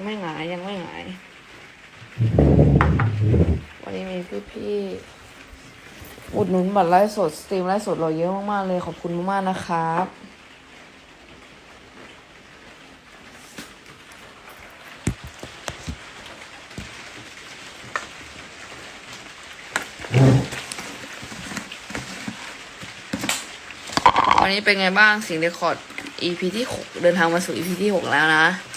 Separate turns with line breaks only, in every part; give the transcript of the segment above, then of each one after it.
ยังไม่หงายยังไม่หงาย วันนี้มีพี่ๆอุดหนุนบัตรไลฟ์สด สตรีมไลฟ์สดเราเยอะมาก ๆ เลยขอบคุณมาก ๆ นะครับวันนี้เป็นไงบ้างสิ่งเรคคอร์ด EP ที่หกเดินทางมาสู่ EP ที่หกแล้วนะ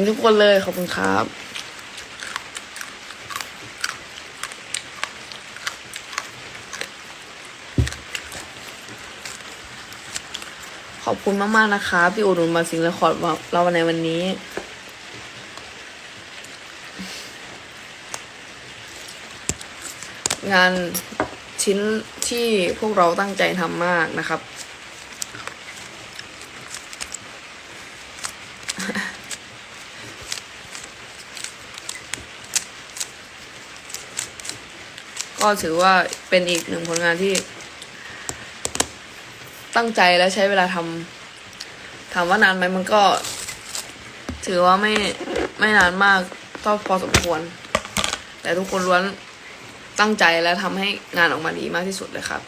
งทุกคนเลยขอบคุณครับขอบคุณมาก ๆ นะคะที่อุดหนุนมาสิงห์เรคคอร์ดเราในวันนี้ งานชิ้นที่พวกเราตั้งใจทำมากนะครับ ก็ถือว่าเป็นอีกหนึ่งผลงานที่ ตั้งใจและใช้เวลาทำถามว่านานไหมมันก็ ถือว่าไม่ไม่นานมากก็พอสมควร แต่ทุกคนล้วนตั้งใจและทำให้งานออกมาดีมากที่สุดเลยครับ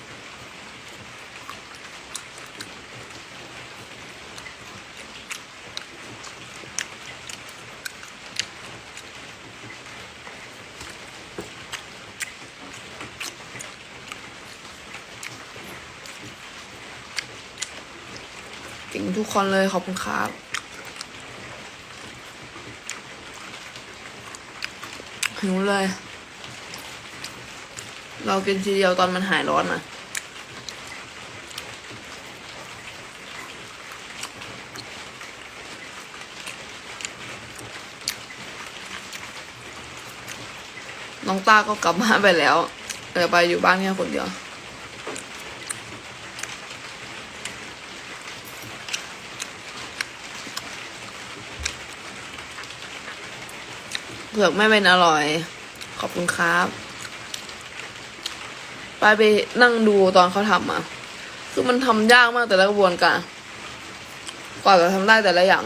ทุกคนเลยขอบคุณครับหิวเลย เรากินทีเดียวตอนมันหายร้อนอะน้องต้าก็กลับบ้านไปแล้วเหลือไปอยู่บ้านแค่คนเดียว เผือกไม่เป็นอร่อย ขอบคุณครับไปไปนั่งดูตอนเขาทำอะ คือมันทำยากมากแต่ละกระบวนการ กว่าจะทำได้แต่ละอย่าง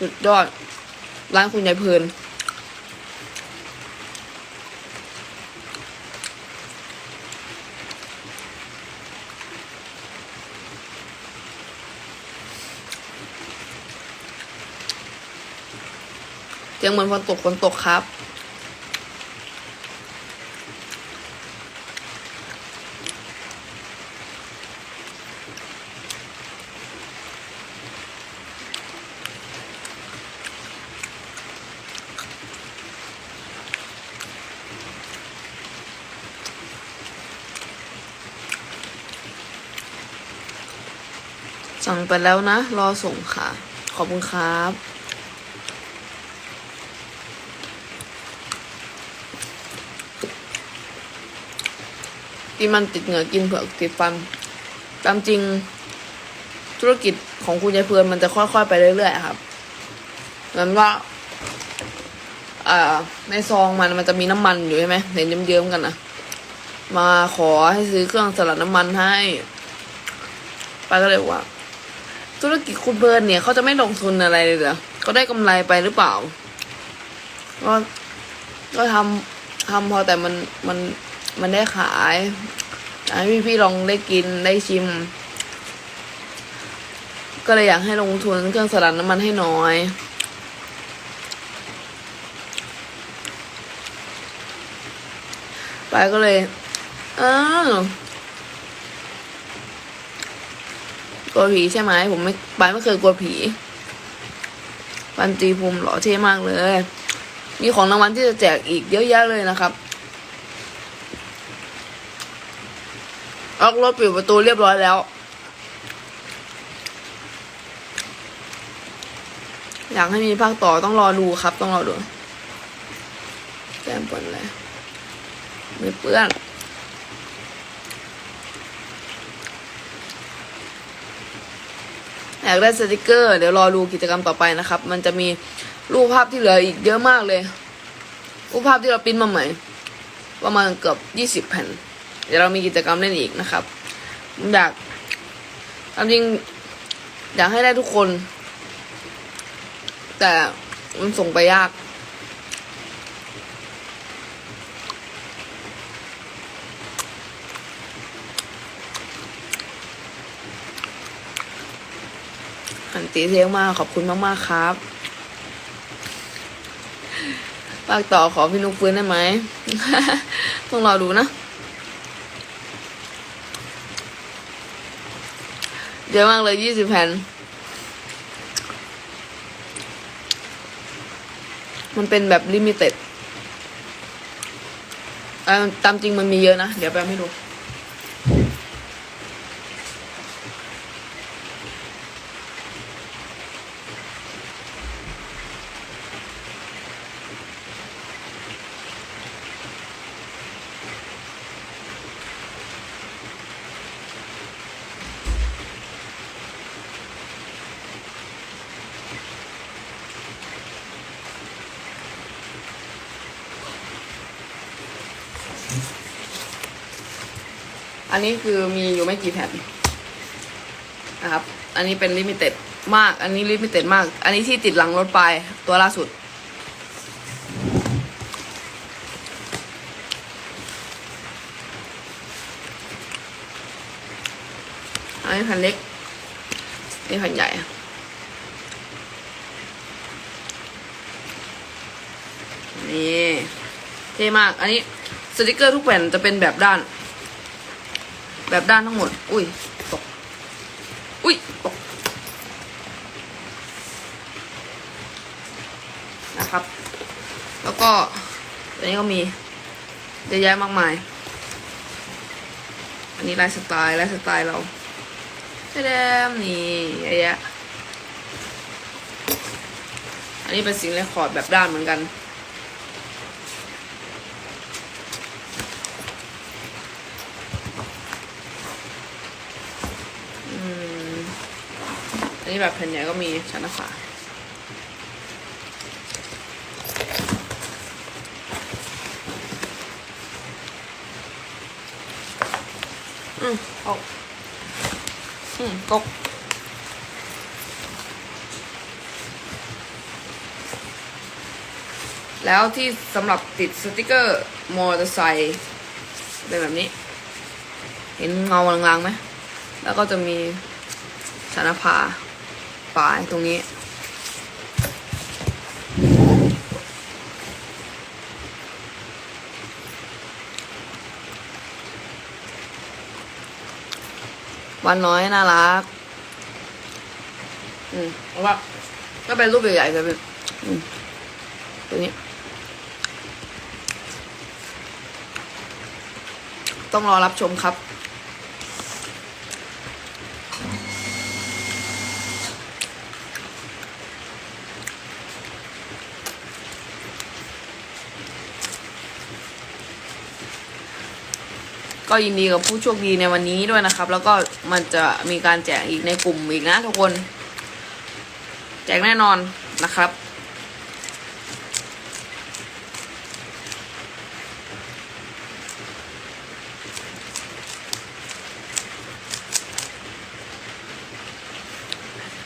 สุดยอด ร้านคุณยายเพลิน เสียงเหมือนฝนตกฝนตกครับ สั่งไปแล้วนะ รอส่งค่ะ ขอบคุณครับ ที่มันติดเหงื่อกินเผือกติดฟัน ตามจริงธุรกิจของคุณยายเพื่อนมันจะค่อยๆไปเรื่อยๆครับเหมือนว่าในซองมันมันจะมีน้ำมันอยู่ใช่ไหมเห็นเยิ้มๆกันนะมาขอให้ซื้อเครื่องสลัดน้ำมันให้ไปาก็เลยว่า ธุรกิจคุณเบิร์นเนี่ยเขาจะไม่ลงทุนอะไรเลยเหรอเขาได้กำไรไปหรือเปล่าก็ก็ทำทำพอแต่มันมันมันได้ขาย ให้พี่พี่ๆลองได้กินได้ชิม ก็เลยอยากให้ลงทุนเครื่องสลัดน้ำมันให้น้อย ไปก็เลยอ้าวกลัวผีใช่ไหมผมไม่ไปไม่เคยกลัวผีปันจีภูมิหล่อเท่มากเลย มีของรางวัลที่จะแจกอีกเยอะแยะเลยนะครับ ล็อกรถปิดประตูเรียบร้อยแล้ว อยากให้มีภาคต่อต้องรอดูครับ ต้องรอดูแก้มเปื้นเลยไม่เปื้อนอยากได้สติกเกอร์ เดี๋ยวรอดูกิจกรรมต่อไปนะครับ มันจะมีรูปภาพที่เหลืออีกเยอะมากเลย รูปภาพที่เราปิ้นมาใหม่ ประมาณเกือบยี่สิบแผ่น เดี๋ยวเรามีกิจกรรมเล่นอีกนะครับอยากตามจริงอยากให้ได้ทุกคน แต่มันส่งไปยากอันตีเทียงมากขอบคุณมาก ๆ ครับฝากต่อขอพี่นุกฟื้นได้ไหม ต้องรอดูนะ เยอะมากเลยยี่สิบแผ่น มันเป็นแบบลิมิเต็ดตามจริงมันมีเยอะนะ เดี๋ยวแปมให้ดู อันนี้คือมีอยู่ไม่กี่แผ่นนะครับ อันนี้เป็นลิมิเต็ดมาก อันนี้ลิมิเต็ดมาก อันนี้ที่ติดหลังรถไปตัวล่าสุด อันนี้แผ่นเล็กนี่แผ่นใหญ่นี่เท่มาก อันนี้สติกเกอร์ทุกแผ่นจะเป็นแบบด้าน แบบด้านทั้งหมด อุ้ยตก อุ้ยตกนะครับ แล้วก็ตัวนี้ก็มีเยอะแยะมากมาย อันนี้ลายสไตล์ลายสไตล์เราแดมนี่เยอะแยะ อันนี้เป็นสิ่งเรคคอร์ดแบบด้านเหมือนกัน นนี้แบบแผ่นใหญ่ก็มีชั้นนะคะอืมตกอืมตกแล้วที่สำหรับติดสติกเกอร์มอเตอร์ไซค์เป็นแบบนี้ เห็นเงาลางๆไหม แล้วก็จะมีชนภา ปลายตรงนี้ วันน้อยน่ารัก อืมเพราะว่าก็เป็นรูปใหญ่ๆเลยเป็นอืมตัวนี้ ต้องรอรับชมครับ ก็ยินดีกับผู้โชคดีในวันนี้ด้วยนะครับ แล้วก็มันจะมีการแจกอีกในกลุ่มอีกนะทุกคน แจกแน่นอนนะครับ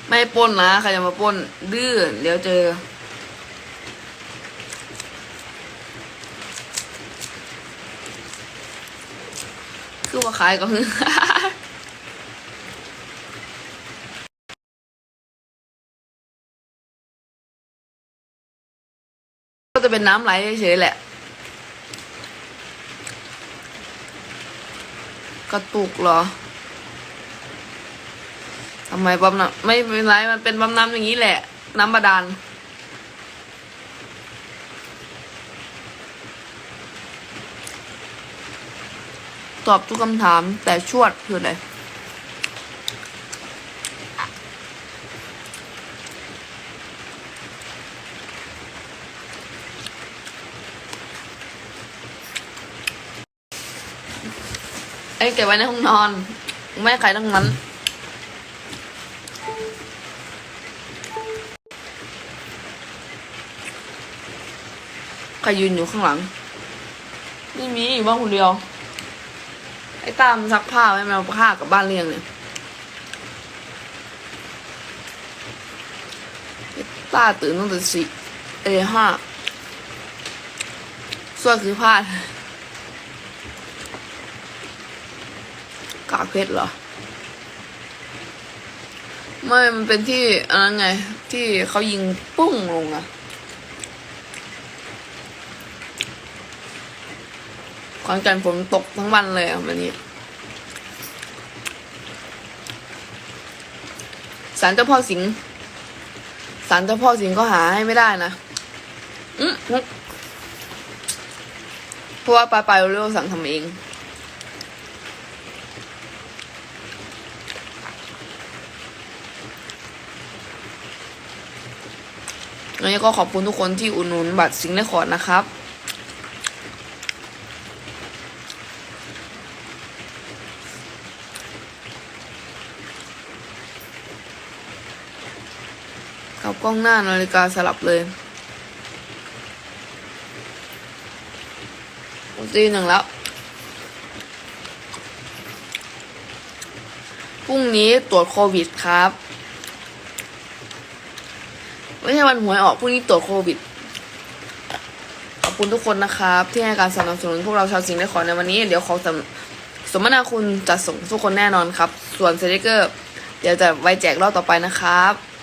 ไม่ป้นนะใครจะมาป้นดื้อเดี๋ยวเจอ คือว่าขายก็คือก็จะเป็นน้ำไหลเฉยๆแหละ กระตุกเหรอทำไมปั๊มน้ำไม่เป็นไรมันเป็นปั๊มน้ำอย่างนี้แหละ น้ำบาดาล ตอบทุกคำถามแต่ชวดคืออะไรไอ้เก็บไว้ในห้องนอน ไม่ใครทั้งนั้นใครยืนอยู่ข้างหลัง ไม่มีอยู่บ้านคนเดียว ไอ้ตามซักผ้าไว้แมวผ้ากับบ้านเรียงเนี่ยไอ้ตาตื่นตั้งแต่สี่เอห้าส่วนคือพลาดกากเพชรเหรอ ไม่ มันเป็นที่อันนั้นไง ที่เขายิงปุ้งลงอะ ขอนแก่นฝนตกทั้งวันเลยอะวันนี้ศาลเจ้าพ่อสิงห์ศาลเจ้าพ่อสิงก็หาให้ไม่ได้นะอืมเพราะว่าปลาปลาเร็วสั่งทำเองวันนี้ก็ขอบคุณทุกคนที่อุดหนุนบัตรสิงห์เลคคอดนะครับ กับกล้องหน้านาฬิกาสลับเลยตีหนึ่งแล้ว พรุ่งนี้ตรวจโควิดครับ ไม่ใช่วันหวยออกพรุ่งนี้ตรวจโควิด ขอบคุณทุกคนนะครับ ที่ให้การสนับสนุนพวกเราชาวสิงห์ได้ขอในวันนี้ เดี๋ยวขอสมสมนาคุณจัดส่งทุกคนแน่นอนครับ ส่วนสติกเกอร์ เดี๋ยวจะไว้แจกรอบต่อไปนะครับ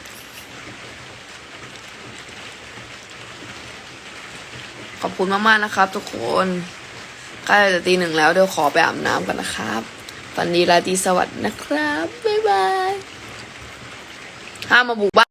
ขอบคุณมากๆนะครับ ทุกคนใกล้จะตีหนึ่งแล้วเดี๋ยวขอไปอาบน้ำกันนะครับฝันดีราตรีสวัสดิ์นะครับ บ๊ายบายห้ามมาบุกบ้าน